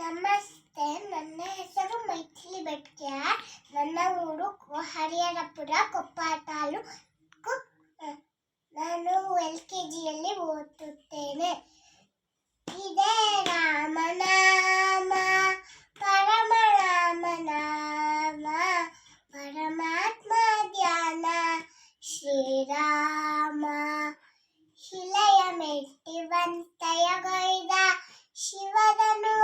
ನಮಸ್ತೆ, ನನ್ನ ಹೆಸರು ಮೈಥಿಲಿ ಬೆಟ್ಯ ನನ್ನ ಊರು ಹರಿಹರಪುರ, ಕೊಪ್ಪ ತಾಲೂಕು. ನಾನು ಎಲ್ ಕೆ ಜಿಯಲ್ಲಿ ಓದುತ್ತೇನೆ. ಇದೇ ರಾಮನಾಮ ಪರಮನಾಮ ನಾಮ ಪರಮಾತ್ಮ ಧ್ಯಾನ, ಶ್ರೀರಾಮ. ಶಿಲೆಯ ಗೈದ ಶಿವದನು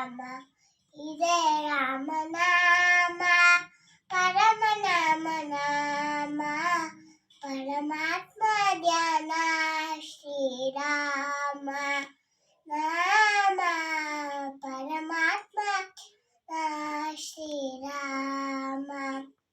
రామ ఇదే రామ నామ పరమ నామ నామ పరమాత్మ ధ్యాన శ్రీరామ